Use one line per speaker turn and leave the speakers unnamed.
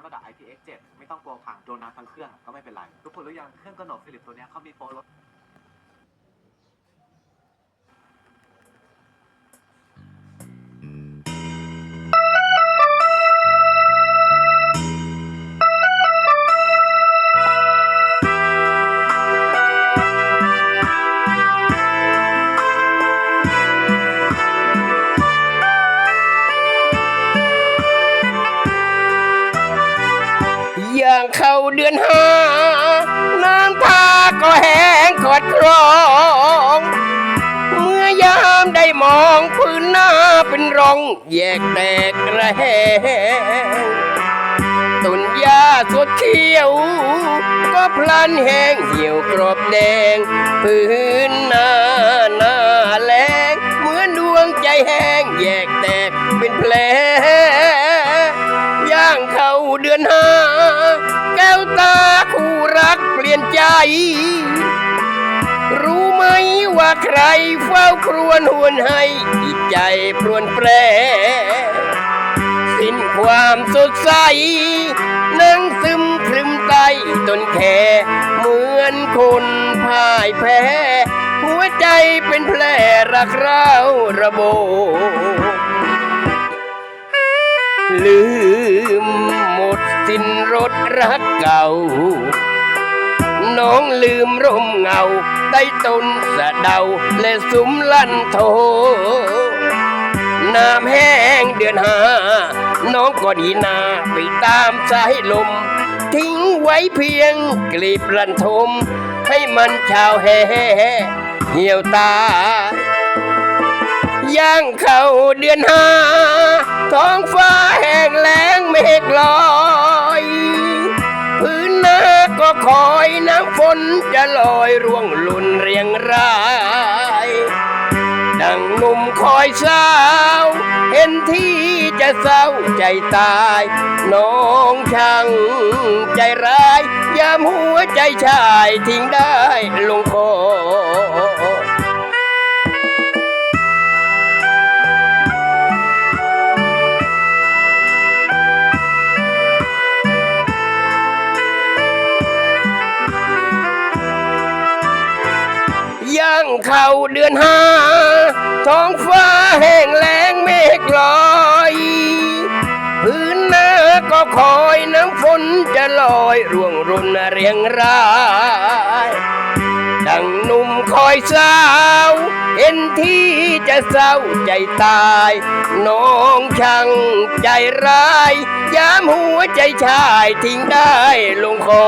ำระดับ IPX7 ไม่ต้องกลัวพังโดนน้ำทั้งเครื่องก็ไม่เป็นไร ทุกคนรู้ยังเครื่องกระหนกฟิลิปตัวนี้เขามีโปรลด
ย่างเข้าเดือนห้า น้ำตาก็แห้งกอดครอง เมื่อยามได้มองพื้นหน้าเป็นร่อง แยกแตกระแหงต้นหญ้าสดเขียว ก็พลันแห้งเหี่ยวกรอบแดง พื้นหน้าหน้าแรงเหมือนดวงใจแห้งแยกแตกเป็นแผลย่างเข้าเดือนห้า แก้วตาคู่รักเปลี่ยนใจ รู้ไหมว่าใครเฝ้าครวญหวนให้จิตใจปรวนแปร สิ้นความสดใส นั่งซึมครึมไตต้นแค่เหมือนคนพ่ายแพ้ หัวใจเป็นแผลรักร้าวระบ สิ้นรถรักเก่า น้องลืมร่มเงาใต้ต้นสะเดา และสุมลั่นโท น้ำแห้งเดือนหา น้องก็ดีนาไปตามสายลม ทิ้งไว้เพียงกลีบรันทม ให้มันชาวแห่เหี่ยวตา ย่างเข้าเดือนห้าท้องฟ้าแห้งแล้งเมฆลอยพื้นนาก็คอยน้ำฝนจะลอยร่วงหล่นเรียงราย ดังหนุ่มคอยสาว เห็นที่จะเศร้าใจตาย น้องช่างใจร้าย ยามหัวใจชายทิ้งได้ลงคอ เข้าเดือนห้าท้องฟ้าแห้งแล้งเมฆลอยพื้นนาก็คอยน้ำฝนจะลอยร่วงรุนเรียงรายดังหนุ่มคอยสาวเห็นที่จะเศร้าใจตาย น้องช่างใจร้าย ยามหัวใจชายทิ้งได้ลงคอ